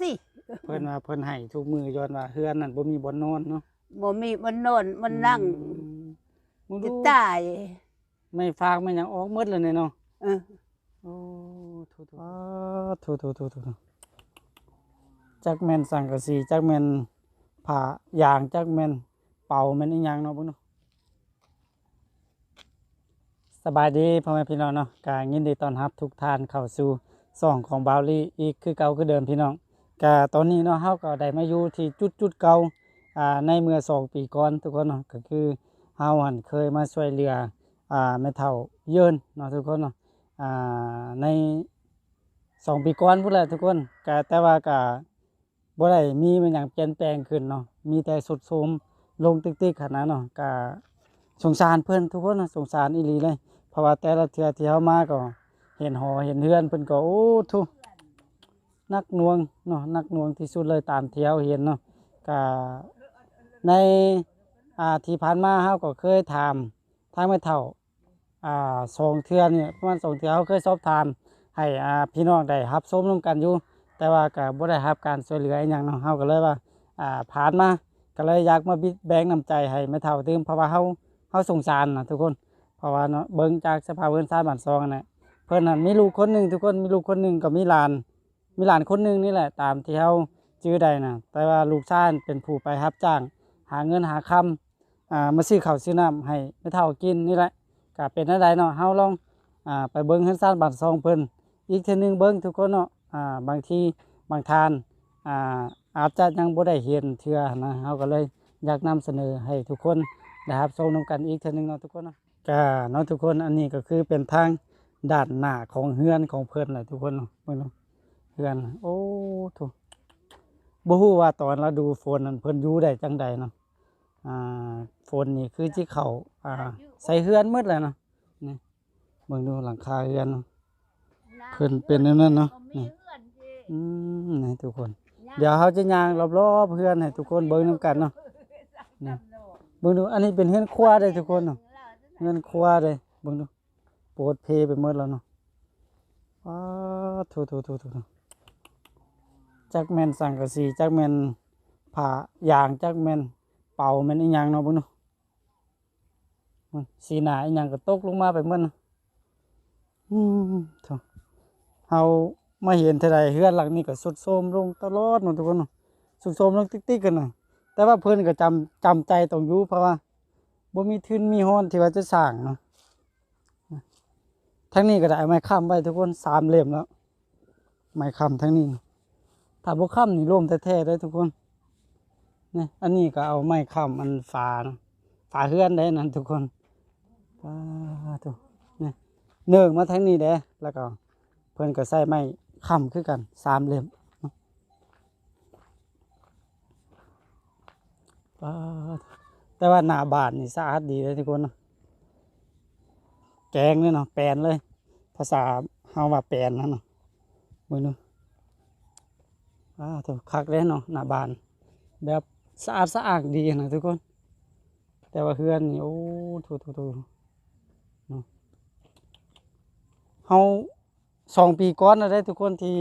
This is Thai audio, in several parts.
สิเพิ่นว่าเพิ่นให้ทุกมือย้อนว่าเฮือนนั่นบ่มีบ่อนนอนเนาะบ่มีมันนอนมันนั่งอืมมึงจะดูตายไม่ฝากไม่หยังออกหมดเลยเนี่ยเนาะเออโอ้ถูๆอ๋อถูๆๆๆจักแม่นสังกะสีจักแม่นผ้ายางจักแม่นเป่าแม่นอีหยังเนาะเบิ่งเนาะสบายดีพ่อแม่พี่น้องเนาะกายินดีต้อนรับทุกท่านเข้าสู่ช่องของบาวลี่อีกคือเก่าคือเดิมพี่น้อง กาตอนนี้เนาะเฮาก็ได้มาอยู่ที่จุดจุดๆเก่าอ่าในเมื่อสองปีก่อนทุกคนเนาะก็คือเฮาหันเคยมาช่วยเหลืออ่าแม่เฒ่าเยินเนาะทุกคนเนาะอ่าในสองปีก่อนพูดแหละทุกคนก็แต่ว่าก็บ่ได้มีมันอย่างเปลี่ยนแปลงขึ้นเนาะมีแต่สุดโทรมลงติ๊กๆขนาดเนาะก็สงสารเพิ่อนทุกคนนะสงสารอีหลีเลยเพราะว่าแต่ละเทื่อที่เฮามาก็เห็นหอเห็นเฮือนเพิ่นก็โอ้ทุก นักนวงเนาะนักนวงที่สุดเลยตามที่เฮาเห็นเนาะก็ในอ่าที่ผ่านมาเฮาก็เคยถามทางแม่เฒ่าอ่าสองเทื่อเนี่ยประมาณสองเทือเขาเคยสอบถามให้อ่าพี่น้องได้รับชมร่วมกันอยู่ แต่ว่าก็บ่ได้รับการช่วยเหลืออีหยังเนาะเฮาก็เลยว่าอ่าผ่านมาก็เลยอยากมาบิดแบงน้ำใจให้แม่เฒ่าตื่มเพราะว่าเฮาเฮาสงสารนะทุกคน เพราะว่าเนาะเบิ่งจากสภาพเพิ่นซ่านบ้านซองนั่นแหละเพิ่นน่ะมีลูกคนหนึงทุกคนมีลูกคนหนึงก็มีหลาน มีหลานคนหนึงนี่แหละ ตามที่เฮาจื้อได้น่ะแต่ว่าลูกชายเป็นผู้ไปรับจ้าง หาเงินหาคำอ่ามาซื้อข้าวซื้อน้ำให้แม่เฒ่ากินนี่แหละก็เป็นอะไรเนาะเฮาลองอ่าไปเบิ่งเฮือนซ่านบ้านซองเพิ่นอีกเทื่อหนึงเบิ่งทุกคนเนาะอ่าบางทีบางทานอ่าอาจจะยังบ่ได้เห็นเทื่อนะเฮาก็เลยอยากนำเสนอให้ทุกคนได้รับชมนํกันอีกเทื่อหนึงเนาะทุกคนเนาะก็เนาะทุกคนอันนี้ก็คือเป็นทางด้านหน้าของเฮือนของเพิ่นแหละทุกคนเนาะเบิ่งเนาะ เฮือน โอ้ทุบ่ฮู้ว่าตอนเราดูฝนนั้นเพิ่นอยู่ได้จังใดเนาะอ่าฝนนี่คือที่เขาอ่า ใส่เฮือนมืดเลยเนาะนี่เบิ่งดูหลังคาเฮือนเพิ่นเป็นแนวนั้นเนาะนี่อืมนี่ทุกคน เดี๋ยวเขาจะยางรอบๆเฮือนให้ทุกคนเบิ่งนํกันเนาะนี่เบิ่งดูอันนี้เป็นเฮือนครัวได้ทุกคนเนาะเฮือนครัวได้เบิ่งดูโปรดเพไปหมดแล้วเนาะอ้าทุๆๆๆ จักแมนสังกะสีจักแมนผ้ายางจักแมนเป่าแมนอีหยังเนาะเบิ่งดูมันสีหนาอีหย่างก็ตกลงมาไปหมันอืมเถอะเฮามาเห็นเท่าใดเฮือนหลังนี้ก็สุดโทมลงตลอดเนาะทุกคนสุดโทมลงติ๊กๆกันนะแต่ว่าเพิ่อนก็จำจำใจต้องอยู่เพราะว่าบ่มีทุนมีฮ้อนที่ว่าจะสร้างเนาะทั้งนี้ก็ได้ไม้ค้ำไว้ทุกคนสามเหลี่ยมแล้วไม้ค้ำทั้งนี้ ถ้าบ่ค้ำนี่ร่มแท้ๆได้ทุกคนนี่อันนี้ก็เอาไม้ค้ำอันฝาฝาเฮือนได้นั่นทุกคนป้าทุกนี่เนื่องมาทั้งนี้เด้แล้วก็เพิ่อนก็ใส่ไม้ค้ำคือกันสามเล่มป้าแต่ว่าหน้าบานนี่สะอาดดีเลยทุกคนนะแกงเลยเนาะแปลนเลย ภาษาเฮาว่าแปลนนั่นเนาะมือนึง ดูป้าทุกคักเลยเนาะหน้าบ้าน แบบสะอาดสะอาดดีนะทุกคน แต่ว่าเฮือนนี่โอ้ถูถูถูเนาะเฮาสองปีก่อนนะได้ทุกคนที่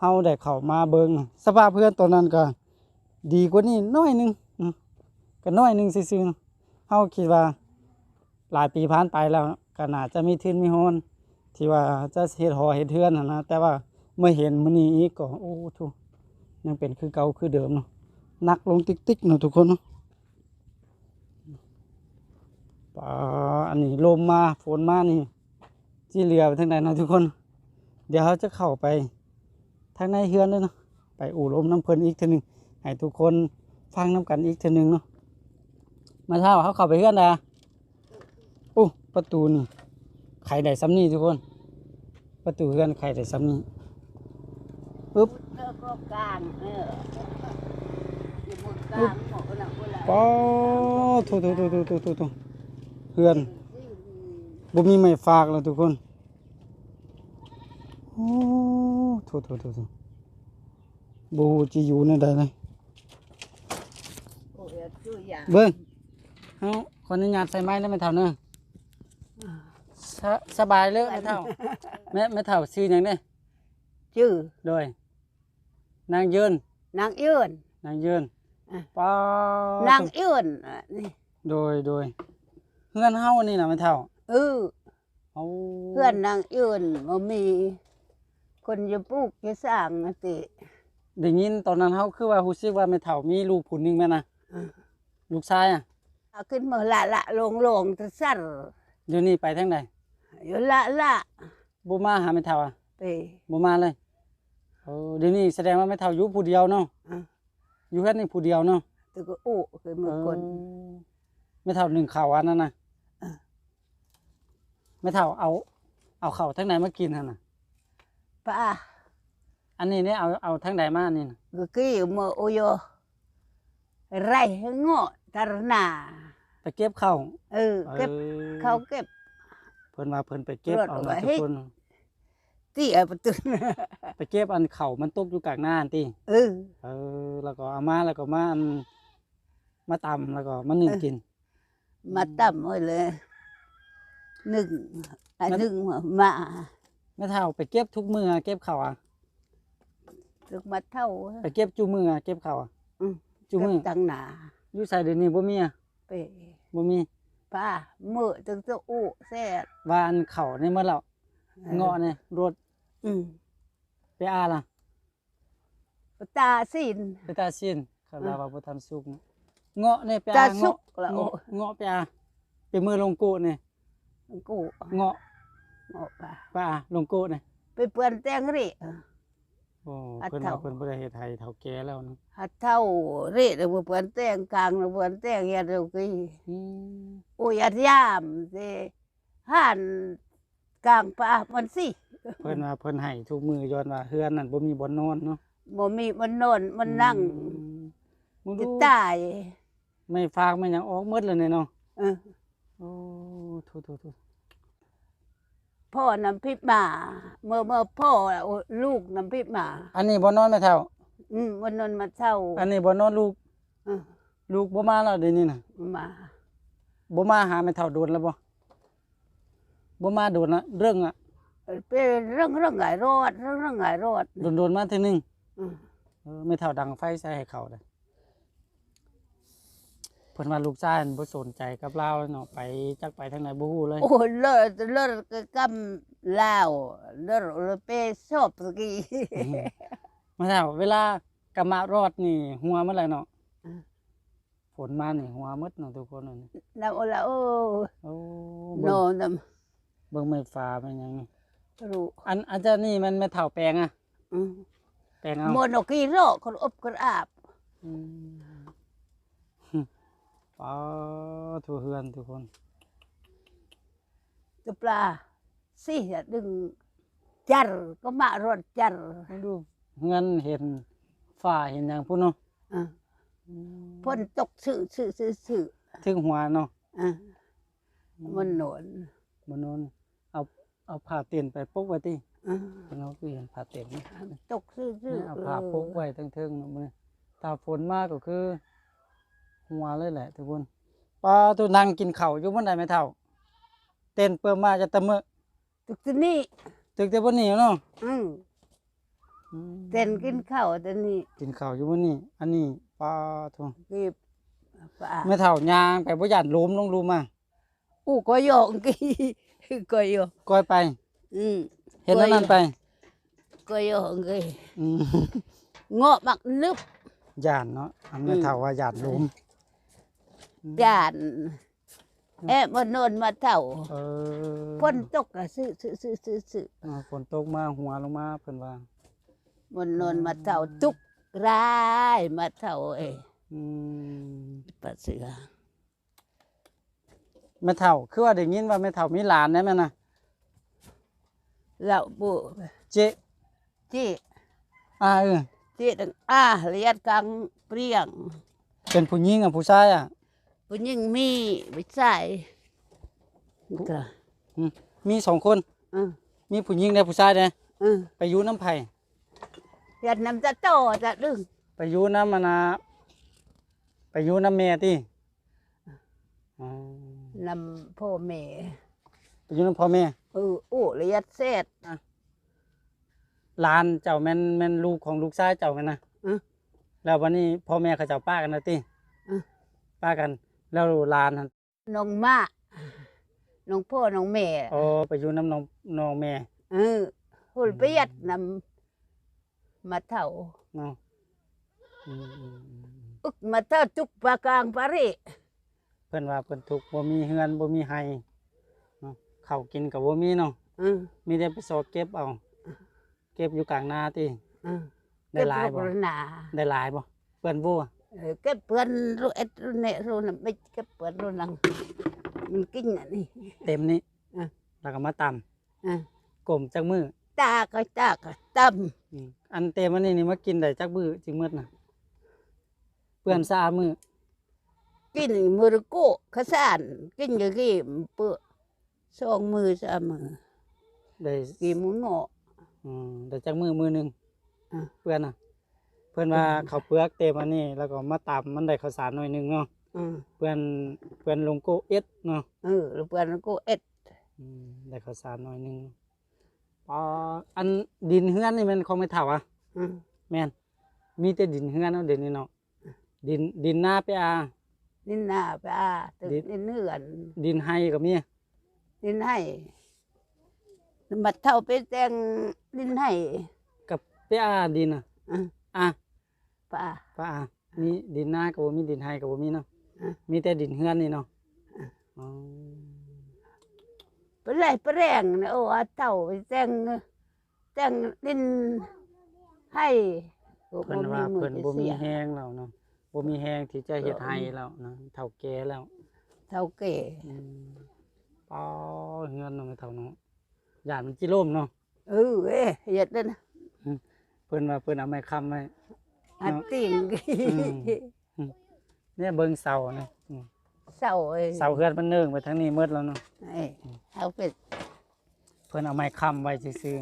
เฮาได้เข้ามาเบิงสภาพเพื่อนตอนนั้นก็ ดีกว่านี้น้อยนึงเนาะก็น้อยนึงซื่อๆเนาะเฮาคิดว่า หลายปีผ่านไปแล้วก็น่าจะมีทุนมีโฮนที่ว่าจะเฮ็ดหอเฮ็ดเฮือนนะแต่ว่าเมื่อเห็นมื้อนี้อีกก็โอ้ทุ ยังเป็นคือเก่าคือเดิมเนาะหนักลงติ๊กๆเนาะทุกคนเนาะปาอันนี้ลมมาฝนมานี่ที่เรือไปทางไหนเนาะทุกคน เดี๋ยวเขาจะเข้าไปทางในเฮือนเลยเนาะไปอู่ลมน้ำเพลินอีกทีหนึ่งให้ทุกคนฟังน้ำกันอีกทีหนึ่งเนาะมาเท่าเขาเข้าไปเฮือนนะโอ้ประตูนี่ไขได้ซ้ำนี่ทุกคน ประตูเฮือนไขได้ซ้ำนี่ปึ๊บ เออก็กลางเอออยู่บนกลางหมดน่ะเวลาปอโถโถโถโถโถโถโถเฮือนบ่มีไม้ฝากแล้วทุกคนโอ้โถโถโถโถบ่ฮู้จิอยู่ในใดเลยโอ้ยตัวอย่างเบิ่งเฮาขออนุญาตใส่ไม้แล้วแม่เฒ่าเด้อสะสบายเลยแม่เฒ่าแม่แม่เฒ่าชื่อหยังเด้ชื่อโดย นางยืนนางยืนนางยืนอะป้านางยืนอะนี่โดยโดยเฮือนเฮานี่น่ะแม่เฒ่าเออเอาเพื่อนนางยืนบ่มี คนจะปลูกจะสร้างอะติได้ยินตอนนั้นเฮาคือว่ารู้สึกว่าแม่เฒ่ามีลูกผู้หนึงแม่นน่ะอะลูกชายอะเอาขึ้นมาละละลงลงตะสั่นเดี๋ยวนี้ไปทางใดอยู่ละละบ่มาหาแม่เฒ่าอะไปบ่มาเลย โอ้เดี๋ยวนี้แสดงว่าแม่เฒ่าอยู่ผู้เดียวเนาะอะอยู่เฮือนนี่ผู้เดียวเนาะตัวก็อู้คือมือคน เออแม่เฒ่าหนึ่งข้าวอันนั้นน่ะอะแม่เฒ่าเอา เอาข้าวทางไหนมากินหั่นน่ะ ป้าอันนี้เนี่ยเอาเอาทางใดมานี่น่ะก็กี้มือโอโยไรให้งอตรนาไปเก็บข้าวเออเก็บออเขาเก็บ เพิ่นว่าเพิ่นไปเก็บรวดเอาเอาไว้ นะทุให้กคน ที่เอาประตูไปเก็บอันเข่าวมันตกอยู่กลางหน้าอันติเออ เออ แล้วก็เอามาแล้วก็มาอันมาตำแล้วก็มานึ่งเออกิน มาตั้มไว้เลยหนึ่งอันมันหนึ่งมาแม่เฒ่าไปเก็บทุกมื้ออะเก็บข้าวอะถึกมาเท่าไปเก็บจุมื้ออะเก็บข้าวอะอืมจุมื้อกับตังหนาอยู่ใส่เดี๋ยวนี้บ่มีอะไปบ่มีป้ามือถึงจะอู้แซ่ดว่าอันข้าวนี่หมดแล้ว เงาะนี่รถอืมไปอาล่ะตาสินไปตาซินคาราว่าบ่ทันสุกนะเงาะนี่ไปตาอาสุเงาะกแล้วเงาะเงาะไปอาไปมือลงโกะนี่กูเงาะออกป้าไปอาลงโกะนี่ไปเปื่อนแตงริโอ้อัดเพิ่นเฒ่าว่าเพิ่นบ่ได้เฮ็ดให้เฒ่าแก่แล้วนะหัดเท่าเรีแล้วเปื่อนแตงกลางแล้วเปื่อนแตงยาเร็วกี้อืมโอ้ยาดยามเดห่าน กลางป่ามันสิเพิ่นว่าเพิ่นให้ทุกมื้อย้อนว่าเฮือนนั่นบ่มีบ่อนนอนเนาะบ่มีมันนอนมันนั่งอืมมึงจะดูตายไม่ฝากไม่หยังออกหมดเลยเนี่ยเนาะเออโอ้ทุทุๆพ่อน้ำพริกหมาเมื่อเมื่อพ่อโอ้ลูกน้ำพริกหมาๆอันนี้บ่นอนแม่เฒ่า อืมวันนั้นมาเช่า อันนี้บ่นอนลูกเออลูกบ่มาแล้วเดี๋ยวนี้น่ะมาบ่มาหาแม่เฒ่าโดนแล้วบ่ บ่มาโดนละเรื่องอะเป็นเรื่องเรื่องไงรอดเรื่องเรื่องไงรอดโดนๆมาเทีนึงอืมเออแม่เฒ่าดังไฟใส่ให้เขาเด้อเพิ่นว่าลูกชายนั่นบ่สนใจกับเราเนาะไปจักไปทางไหนบ่ฮู้เลย โอ้เลิศเลิศก็กำลาวเลิศเลยไปชอบสกีแม่เฒ่าเวลากะมารอดนี่ หัวเมื่อไหร่เนาะอืมฝนมานี่หัวหมดเนาะทุกคนนั่นน้ำโอละโอ้โอ้โนเบิ่งน้ เบิ่งไม่ฟ้าเป็นหยังำรู้อันอาจารย์นี่มันไม่เท่าแปลงอะอืมแปลงเอามนกีโรคนอบคนอาบอืมป้าทุเฮือนทุกคนกับปลาสิจะดึงจัรก็มารถจัรมาดูเงินเห็นฟ้าเห็นหยังพุ่นเนาะอะพ่นตกสื่อสื่อสื่อสื่อถึงหัวเนาะอะมันโหนนบนโนน เอาเอาผ้าเต็นท์ไปปกไว้ติอะเพิ่นเอาคือเห็นผ้าเต็นท์นี่ตกสื่อสื่อเอาผ้าปกไว้ทั้งเทิงเนาะมื้อนี้ถ้าฝนมาก็คือ หัวเลยแหละทุกคนป้าตัวนั่งกินข้าวอยู่บนใดไม่เท่า เต้นเปิ้มมาจะตะมื้อตึกที่นี่ตึกแต่บ่นี้เนาะอืมอืมเต้นกินข้าวแต่นี่กินข้าวอยู่วันนี้ อันนี้ปลาทงกีบปลาแม่เฒ่ายางไปบ่ย่านล้มลงรูมาอู้ก็โยงกี ก็โยงก้อยไป อืมเห็นอันนั้นไปก็โยงกีอืมเงาะมักนึบย่านเนาะอันแม่เฒ่าว่าย่านล้มจานแอบมันโนนมาเท่าเออพ่นตกอะซื้อซื้อซื้อซื้อซื้ออ่าฝนตกมาหัวลงมาเพิ่นว่ามันโนนมาเท่าตุกร้ายมาเท่าเอ้อืมปลาเสือ แม่เฒ่า คือว่าได้ยินว่าแม่เฒ่ามีหลานได้แม่น่ะเราบุเจ๊จีอ่าเออจีดังอ่าเลียดกลางเปรี้ยง เป็นผู้หญิงกับผู้ชายอะผู้หญิงมีไม่ใช่ก็อืมมีสองคนอืมมีผู้หญิงและผู้ชายเด้อืมไปอยู่น้ำไผยันน้ำจะโตจะดึงไปอยู่น้ำมันน่ะไปอยู่น้ำแม่ติอ๋อ นำพ่อแม่ไปอยู่น้ำพ่อแม่เอออู้เลียดเสร็จ หลานเจ้าแม่นแม่นลูกของลูกชายเจ้าแม่นนะเออแล้ววันนี้พ่อแม่เขาเจ้าป้ากันนะติเออป้ากัน แล้วหลานหั่นน้องมาน้องพ่อน้องแม่โอ้ไปอยู่น้ำน้องน้องแม่เออหุ่นประหยัดนำมาเท่า เนาะอืมอืมอืมอึกมาเท่าจุกปากลางปารี เพิ่นว่าเพิ่นทุกข์บ่มีเฮือนบ่มีไห้เนาะข้าวกินก็บ่มีเนาะเออมีแต่ไปสอบเก็บเอา เก็บอยู่กลางนาติเออได้หลายบ่เก็บลูกหนาได้หลายบ่เปิ้นบ่เออเก็บเพื่อนรู้เอ็ดรู้เนรู้น่ะไม่เก็บเพื่อนรู้นังมันกินอะนี่ เต็มนี้เออแล้วก็มาตำเออกลมจักมือตาก็ตาก็ตอืมอันเต็มอันนี้นี่มากินได้จักมือจิงหมดน่ะเปื้อนสะอาดมือำ กินมือโก้ข้าสานกินก็กี่เปื้อสองมือสามมือได้กี่มือเงาะอืมได้จักมือมือหนึงอะเปื้อนน่ะ เพิ่นว่าข้าวเปลือกเต็มอันนี้ แล้วก็มาตำมันได้ข้าวสารหน่อยหนึงเนาะอืมเพื่อนเพื่อนลงโกเอ็ดเนาะเออแล้วเพื่อนก็เอ็ดอืมได้ข้าวสารหน่อยหนึงอ๋ออันดินเฮือนนี่มันคงไม่เท่าอะ อืมแม่นมีแต่ดินเฮือนเนาะเดี๋ยวนี้เนาะดินดินหน้าไปอา นินหน้าไปอาตึกดินินเนื่อนดินไฮก็มีนินให้บัดเท่าไปแต่งนินให้กับไปอาดินอะอะอะป้าป้าอามีดินหน้าก็บ่มีดินไฮก็บ่มีเนาะอะมีแต่ดินเฮือนนี่เนาะอ๋อไปไล่ไปแรงนะโอ้อาเท่าไปแต่งแต่งนินให้โอ้เพิ่นบ่ว่ามือเพิ่นจะบ่มีเสียแฮงแล้วเนาะ บ่มีแฮงที่จะเฮ็ดให้แล้วเนาะเฒ่าแก่แล้วเท่าเก๋อืมปอเฮือนเนาะไม่เท่าเนาะย่านมันจิล่มเนาะเออเอ้ยเหยียดนั่นนะเพิ่นว่าเพิ่นเอาไม้ค้ำไว้ อัดติ่งอืมเนี่ยเบิ่งเสาเนี่ยอืมเศร้าเอ้ยเสาเฮือนมันเนิ่งไปทางนี้หมดแล้วเนาะเอ้ยเอาเป็ดเพิ่นเอาไม้ค้ำไว้ซื่อ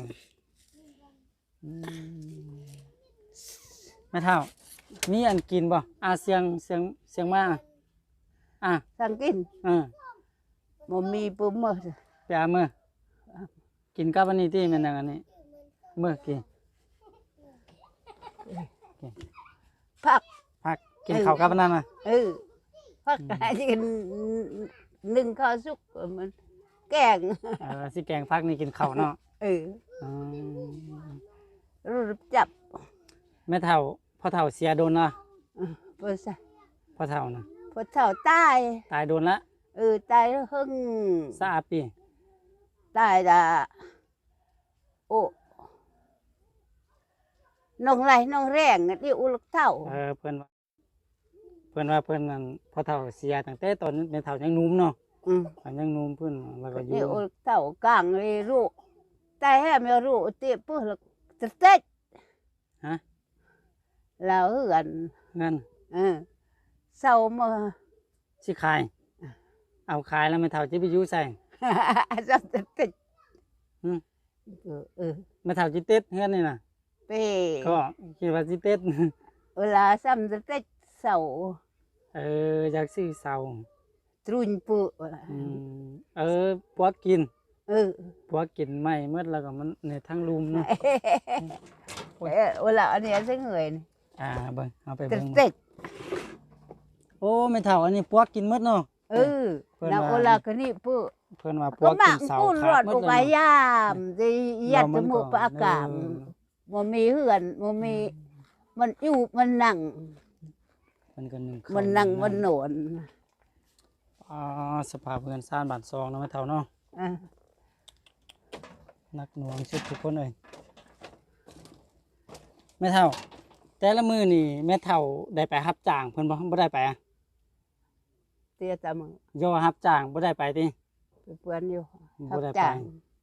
ๆอืมแม่เฒ่า มีอันกินบ่อาเสียงเสียงเสียงมาอะสั่งกินเออบ่มีปุ่มมือไปเอามือกินกับอันนี้ที่แม่นจังอันนี้มื้อกินพักพักกินข้าวกับอันนั้นน่ะเออพักหากินหนึ่งข้าวสุกมันแกงเออสิแกงพักนี่กินข้าวเนาะเอออืมรู้จับ แม่เฒ่า พ่อเฒ่าเสียโดนละพอซะพ่อเฒ่าน่ะพ่อเท่าตาย ตายโดนละเออตายหึ่งสาปีตายละโอ้น้องไรน้องแรงน่ะที่อุลกเท่าเออเพิ่อนว่าเพิ่อนว่าเพิ่อนนั่นพ่อเฒ่าเสียตั้งแต่ตอนแม่เฒ่ายังนุ่มเนาะอืมตอนยังนุ่มเพิ่อนแล้วก็อยู่อุลกเท่ากลางเลยรู้ตายให้ไม่รู้เตี้ยปื้อละจะเต็ดฮะ แล้วเหือนเงินเออเศร้ามาสิขาย เอาขายแล้วแม่เฒ่าสิไปอยู่ใส่จะเต็ดอืมเออเออแม่เฒ่าสิเต็ดเฮือนนี่น่ะไปก็คิดว่าสิเต็ดเวลาซ้ำจะเต็ดเศร้าเอออยากซื้อเสาตรุนปื้ออืมเออพวกกิน เออพวกกินไม่หมดแล้วก็มันในทั้งลุมเนาะโอ้ยเออเวลาอันนี้จะเหนื่อย อ่าเบิ่งเอาไปจะเบิ่งเต็ดโอ้แม่เฒ่าอันนี้พวกกินหมดเนาะเออเพิ่นแล้วว่าเวลาก็นี่ปื้อเพิ่นว่าพก็วกหกิมานกเสากู้รขาอดดหมอุดกเลยยาเนาะมจะยัดจมูกปะอากาศมันมีเหือนมันมีมันอยู่มันนั่งมันก็หนึ่งเข้ามันนั่งหมันโหนนอ่าสภาพเงินซ่านบาทซองเนาะแม่เฒ่าเนาะอะนักหน่วงชุดทุกคนเลยแม่เฒ่า แต่ละมือนี่แม่เฒ่าได้ไปรับจ้างเพิ่นบ่บ่ได้ไปอะเตี้ยตามึงโยรับจ้างบ่ได้ไปติไปเปื้อนอยู่บ่ได้รับไปจ้าง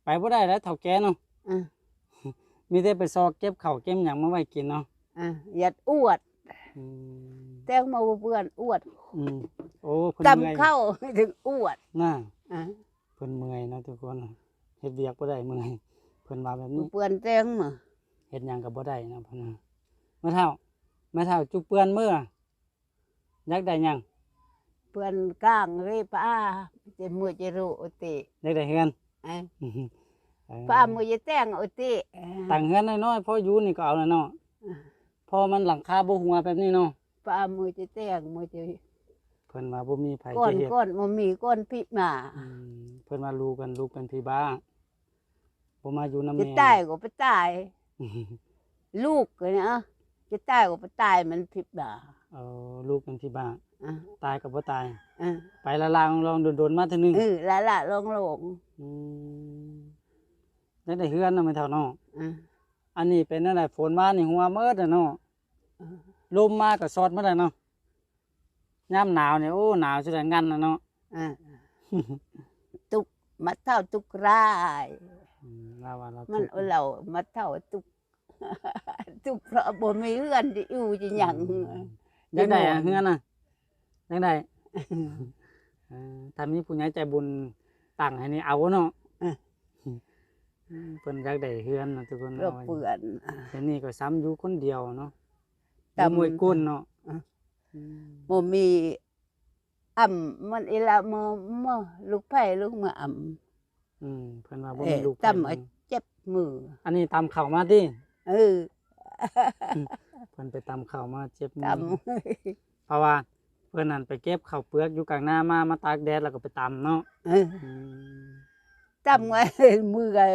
ไปบ่ได้แล้วเฒ่าแก่เนาะอะมีแต่ไปซอกเก็บข้าวเก็บหยังมาไว้กินเนาะอะยัดอวดอืมแตงมาเปื้อนอวดอืมโอ้เพิ่นเมื่อยตำเข้าถึงอวดน่าอะเพิ่นเมื่อยเนาะทุกคนเฮ็ดเวียกบ่ได้เมื่อยเพิ่นว่าแบบนี้เปื้อนแตงมาเฮ็ดหยังก็บ่ได้นะพ่นนะ แม่เฒ่าแม่เฒ่าจุกเปื้อนมืออยากได้หยังเปื้อนก้างเรป้าจะมือจะรู้อุติอยากได้เฮือนอะเออป้ามือจะแตงอุติต่างเฮือนน้อยๆพออยู่นี่ก็เอาแล้วเนาะพออมันหลังคาบ่หัวแบบนี้เนาะปลามือจะแตงมือจะเพิ่นว่าบ่มีไผก้อจะนเฮ็ดก้อนมันมีก้อนพิมาอืมเพิ่นว่าลูกกันลูกเป็นพี่บ้าบ่มาอยู่นำจะแม่ตายก็ไปตายลูกก็เนี่ย จะตายก็ไปตายมันพิมาเออลูกเป็นพี่บ้าอะตายก็บ่ตาย อะไปละลางลองโดนๆมาเทื่อนึงเออละละลงลงอืมยังได้เฮือนเนาะแม่เฒ่าเนาะอะอันนี้เป็นอะไรฝนมานี่หัวเมิดอะเนาะอะลมมาก็สอดมาได้เนาะยามหนาวเนี่ยโอ้หนาวสุดงันนะเนาะ อะตุกมาเท่าตุกร้าย อืมลาว่าเรามันทุกข์เรามาเท่าตุก ตุกเพราะบ่มีเอื้อนที่อยู่จะหยังอยากได้อะเดี๋ยวหนอนเฮือนน่ะอยากได้เออถ้ามีผู้ใหญ่ใจบุญตั้งให้นี่เอาเนาะอะอืมเพิ่นอยากได้เฮือนน่ะทุกคนเราเอาไว้เปื่อนแต่นี่ก็ซ้ำอยู่คนเดียวเนาะแต่แต่มวยก้นเนาะอะอืมบ่มีอ่ำมันอีละมือมือลูกไผ่ลูกมืออ่ำอืมเพิ่นว่าบ่เอ่มีอลูกตำไปเอาเจ็บมือ อันนี้ตำข้าวมาติ เออเพิ่นไปตำข้าวมาเจ็บมืตอเพราะว่าเพื่อนนั่นไปเก็บข้าวเปลือกอยู่กลางหน้ามามาตากแดดแล้วก็ไปตำเนาะำเอออืมตำไว้มือก็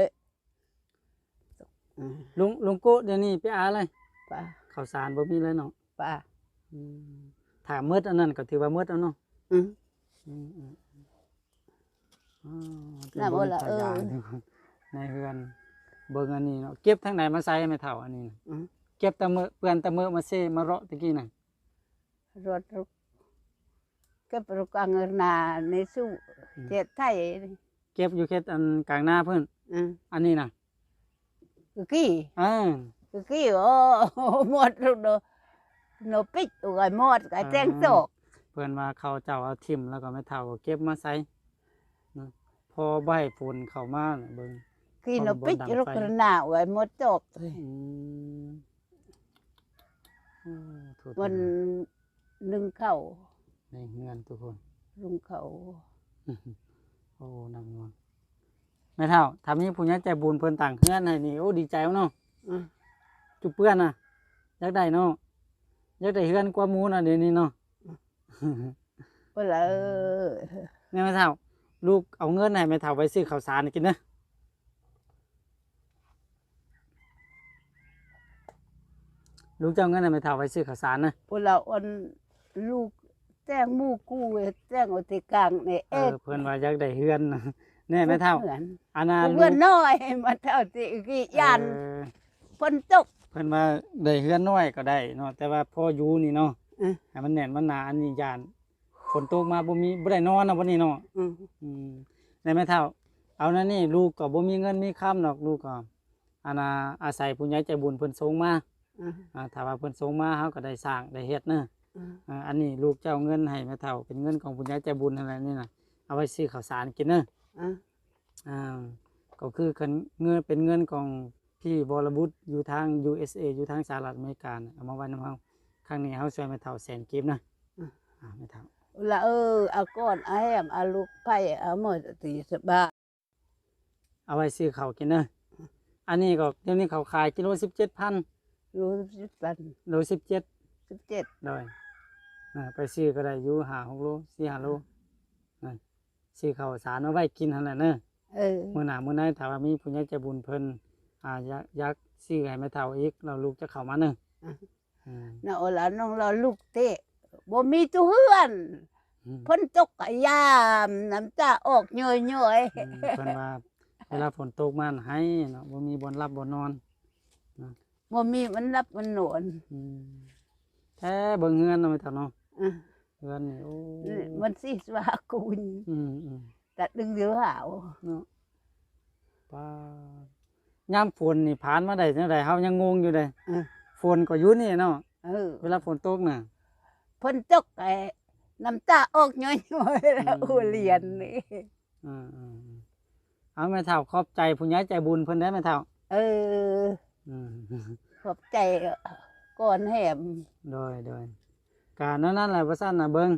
อืมลุงลุงโก้เดี๋ยวนี้ไปอาเลยป้าข้าวสารบ่มีเลยเนาะป้าอืมถ้ามืดอันนั้นก็ถือว่ามืดแล้วเนาะอืม อืมอืมอ๋อเป็นน่าบ่บุญล่ะตายายเออทุกคนในเฮือน เบิ่งอันนี้เนาะเก็บทางไหนมาใส่ไม่เท่าอันนี้น่ะอืม เก็บแตะมือเปื้อนแตะมือมาเซมาเราะตะกี้น่ะรถรุกก็ปรุกังนาในสู้เจ็ดไทยนี่เก็บอยู่แค่อันกลางหน้าเพิ่นอืมอันนี้น่ะคือกี้อ่าคือกี้โอ้หมดลูกโนโนปิดตัวไอ้หมดไอ้แจ้งโตกเพื่อนว่าเขาเจ้าเอาทิมแล้วก็ไม่เท่าก็เก็บมาใส่นะพอใบฝนเข้ามาน่ะเบิ่ง กี้โนความบ่ปิดดังลูกไฟกระนาไอ้หมดโตกอืมโอ้โทษมันหนึ่งเข่าในเฮือนทุกคนลุงเขาโอ้นำนวลไม่เท่าทำนี้ผู้ใหญ่ใจบุญเพิ่นต่างเฮือนให้นี่โอ้ดีใจเนาะอืมจุบเพื่อนน่ะอยากได้เนาะอยากได้เฮือนกว่าหมูน่ะเดี๋ยวนี้เนาะเวลาเออแม่ไม่เท่า ลูกเอาเงินให้แม่เท่าไปซื้อข้าวสารกินเนอะ ลูกจะเอาเงินให้แม่เท่าไปซื้อข้าวสารนะเวลาอันลูกแจ้งหมู่กู้เว้ยแจ้งเอาที่กลางเนี่ยเอเอ๊ะอเพื่อนว่าอยากได้เฮือนน่ะแน่แม่เท่าเหมือนอันน่ะลูเพื่อนกน้อยมาเท่าที่กี่ยานเออฝนตก เพื่อนว่าได้เฮือนน้อยก็ได้เนาะแต่ว่าพ่ออยู่นี่เนาะอืม ให้มันแน่นมันหนาอันนี้ยานฝนตกมาบ่มีบ่ได้นอนนะวันนี้เนาะ อืมอืมได้ไหมเท่า เอานั่นนี่ลูกก็บ่มีเงินมีค้ำดอกลูกก็อันน่ะอาศัยผู้ใหญ่ใจบุญเพิ่นส่งมา อืมอ่าถ้าว่าเพิ่นส่งมาเฮาก็ได้สร้างได้เฮ็ดเนาะอืมอ่าอันนี้ลูกเจ้าเงินให้แม่เฒ่าเป็นเงินของผู้ใหญ่ใจบุญอะไรนี่น่ะเอาไว้ซื้อข้าวสารกินเนาะอืมอ่าก็คือคันเงินเป็นเงินของพี่บรบุตรอยู่ทาง USA อยู่ทางสหรัฐอเมริกาน่ะเอามาไว้นำเฮาครั้งนี้เฮาช่วยแม่เฒ่าแสนกิฟต์นะอ่าแม่เฒ่าเวลาเออเอาก้อนเอาแหมเอาลูกไผ่เอาหมดตีสบายเอาไว้ซื้อข้าวกินเนาะอันนี้ก็เดี๋ยวนี้เขาขายกิโล17,000 รู้สิบปันโล17สิบเจ็ดโดยอ่าไปซื้อก็ได้อยู่หาหกโลสี่หาโลนั่นซื้อข้าวสารเอาไว้กินหั่นแหละเนอะเออมื้อหน้ามื้อไหนถ้าว่ามีผู้ใหญ่ใจบุญเพิ่นอ่าอยากอยากซื้อให้แม่เฒ่าอีกเราลูกจะเข้ามาเนอะอืมน่ะเวลาน้องเราลูกเตะบ่มีตู้เฮือนอืมฝนตกก็ยามน้ำตาออกย่อยอืมเพิ่นว่า เวลาฝนตกมันให้เนาะบ่มีบ่อนรับบ่อนอนๆ บ่มีมันรับมันหนวนอืมแท้เบิ่งเฮือนเนาะแม่เฒ่าเนาะอะเฮือนนี่โอ้มันสิสว่ากุญอืมอืมแต่ดึงเดียวหาวเนาะป้าดยามฝนนี่ผ่านมาได้จังไดเฮายังงงอยู่เลยเออฝนก็อยู่นี่เนาะเออเวลาฝนตกน่ะฝนตกไอ้น้ำตาออกย่อยๆแล้วอืม อูเรียนนี่อ่าอ่าอ่าเอาแม่เฒ่าขอบใจผู้ใหญ่ใจบุญเพิ่นได้แม่เฒ่า เอออืม ขอบใจก่อนแหมโดยโดยการนั้นนั่นแหละว่าซั่นน่ะเบิ่ง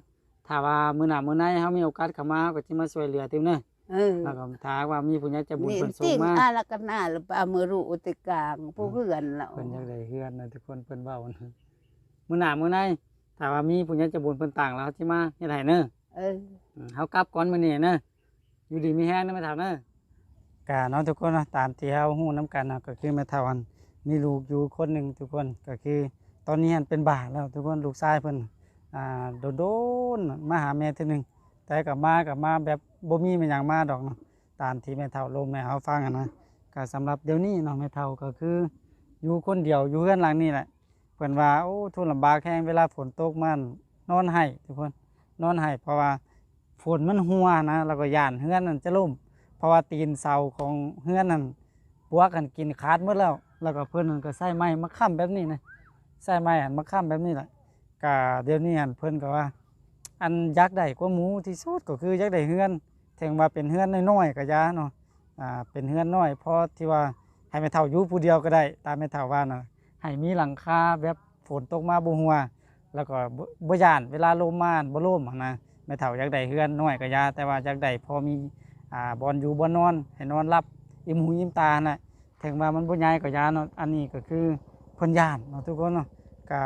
ถ้าว่ามื้อหน้ามื้อไหนเฮามีโอกาสเข้ามาเฮาก็สิมาช่วยเหลือติมเด้อเออแล้วก็ถามว่ามีผู้ใหญ่ใจบุญนี่เพิ่นส่ติงงมาอาละกันหน้าหรือปลามือรูอุติกลางผู้เพื่อนเราเพิ่นอยากได้เฮือนนะทุกคนเพิ่นเว้านะมื้อหน้ามื้อในถ้าว่ามีผู้ใหญ่ใจบุญเพิ่นต่างแล้วสิมาเฮ็ดให้เด้อเอออืมเฮากลับก่อนมื้อนี้เด้ออยู่ดีมีแฮงเด้อแม่เฒ่าเด้อกะเนาะทุกคนเนาะตามที่เฮาฮู้นํกันเนาะก็คือแม่เฒ่าอัน มีลูกอยู่คนหนึ่งทุกคนก็คือตอนนี้เป็นบาแล้วทุกคนลูกชายเพิ่นอ่าโดนๆมาหาแม่ทื่หนึ่งแต่กลับมากลับมาแบบบ่มีมันหยังมาดอกเนาะตามที่แม่เฒ่าลมแม่เฮาฟังนะก็สำหรับเดี๋ยวนี้เนาะแม่เฒ่าก็คืออยู่คนเดียวอยู่เฮือนหลังนี้แหละเพิ่นว่าโอ้ทุนลำบากแฮงเวลาฝนตกมันนอนให้ทุกคนนอนให้เพราะว่าฝนมันหัวนะแล้วก็ย่านเฮือนนั่นจะล่มเพราะว่าตีนเสาของเฮือนนั่นปวกกันกินขาดหมดแล้ว แล้วก็เพิ่นนั่นก็ใส่ไม้มาค้ำแบบนี้นะใส่ไม้อันมาค้ำแบบนี้แหละก็เดี๋ยวนี้อันเพิ่อนก็ว่า อันยากได้กว่าหมูที่สุดก็คือยากได้เฮือนถึงว่าเป็นเฮือนน้อยๆก็ยาเนาะอ่าเป็นเฮือนน้อยพอที่ว่าให้แม่เฒ่าอยู่ผู้เดียวก็ได้ ตามแม่เฒ่าว่านะให้มีหลังคาแบบฝนตกมาบ่หัว แล้วก็บ่บ่ย่านเวลาลมมาบ่ล่มนะแม่เฒ่าอยากได้เฮือนน้อยก็ยาแต่ว่าอยากได้พอมีอ่าบอนอยู่บ่นอน ให้นอนรับอิ่มหูอิ่มตาน่ะ ถึงว่ามันบ่ใหญ่ก็อยาเนาะอันนี้ก็คือเพิ่นย่านเนาะทุกคนเนาะก็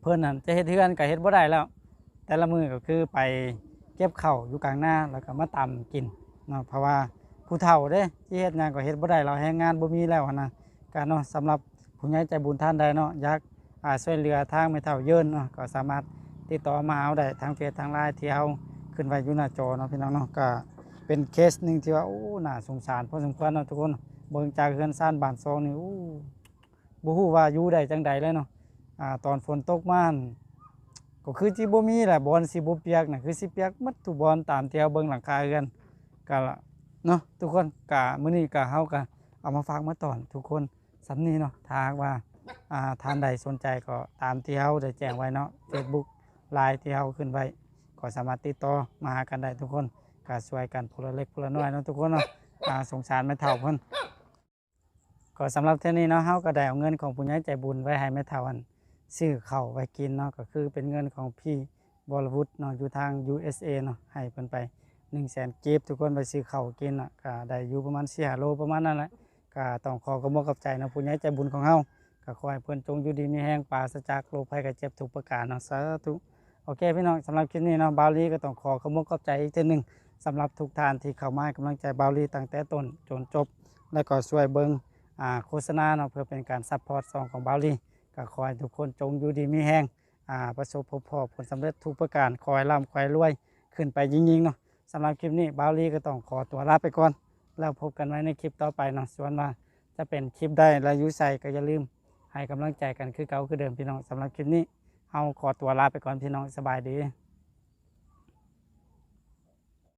เพิ่นนั่นจะเฮ็ดเฮือนก็เฮ็ดบ่ได้แล้ว แต่ละมือก็คือไปเก็บข้าวอยู่กลางหน้าแล้วก็มาตำกินเนาะเพราะว่าผู้เฒ่าเด้ที่เฮ็ดงานก็เฮ็ดบ่ได้เราแรงงานบ่มีแล้วนะก็เนาะสำหรับผู้ใหญ่ใจบุญท่านใดเนาะอยากอาช่วยเหลือทางไม่เฒ่าเยินเนาะก็สามารถติดต่อมาเอาได้ทางเฟซทางไลน์ที่เฮาขึ้นไว้อยู่หน้าจอเนาะพี่น้องเนาะก็เป็นเคสหนึ่งที่ว่าโอ้น่าสงสารพอสมควรเนาะทุกคน เบิ่งจากเฮือนซ่านบ้านซองนี่โอ้บ่ฮู้ว่าอยู่ได้จังใดเลยเนาะอ่าตอนฝนตกมานก็คือสิบ่มีแหละบอนสิบ่เปียกน่ะคือสิเปียกหมดทุกบอนตามที่เฮาเบิ่งหลังคาเฮือนก็ละเนาะทุกคนกะมื้อนี้กะเฮากะเอามาฝากมาตอนทุกคนสำนี้เนาะถากว่าอ่าทานใดสนใจก็ตามที่เฮาได้แจ้งไว้เนาะ Facebook ไลน์ที่เฮาขึ้นไว้ก็สามารถติดต่อมาหากันได้ทุกคนก็ช่วยกันผู้ลเล็กผู้ลน้อยเนาะทุกคนเนาะอ่าสงสารแม่เฒ่าเพิ่น ก็สำหรับเท่านี้เนาะเฮาก็ได้เอาเงินของผู้ใหญ่ใจบุญไว้ให้แม่เฒ่าอันซื้อข้าวไว้กินเนาะก็คือเป็นเงินของพี่บรวุฒิเนาะอยู่ทาง USA เนาะให้เพิ่นไปหนึ่งแสนเก็บทุกคนไปซื้อข้าวกินอะก็ได้อยู่ประมาณสี่โลประมาณนั้นแหละก็ต้องขอกระมวกับใจนะผู้ใหญ่ใจบุญของเฮาก็ขอให้เพิ่นจงอยู่ดีมีแห้งปราศจากโรคภัยไข้เจ็บทุกประการเนาะสาธุโอเคพี่น้องสำหรับคลิปนี้เนาะบาลีก็ต้องขอกระมวกับใจอีกทีหนึงสำหรับทุกท่านที่เข้ามาให้กำลังใจบาลีตั้งแต่ต้นจนจบ แล้วก็ช่วยเบิ่ง โฆษณาเนาะเพื่อเป็นการซัพพอร์ตซองของบาวลีก็ขอให้ทุกคนจงอยู่ดีมีแห้งประสบพบพอผลสำเร็จทุกประการขอให้ร่ำขอให้รวย ขึ้นไปยิ่งๆเนาะสำหรับคลิปนี้บาวลีก็ต้องขอตัวลาไปก่อน แล้วพบกันไว้ในคลิปต่อไปเนาะส่วนว่าจะเป็นคลิปได้และยุใส่ก็อย่าลืม ให้กำลังใจกันคือเก่าคือเดิมพี่น้องสำหรับคลิปนี้เอาขอตัวลาไปก่อนพี่น้องสบายดี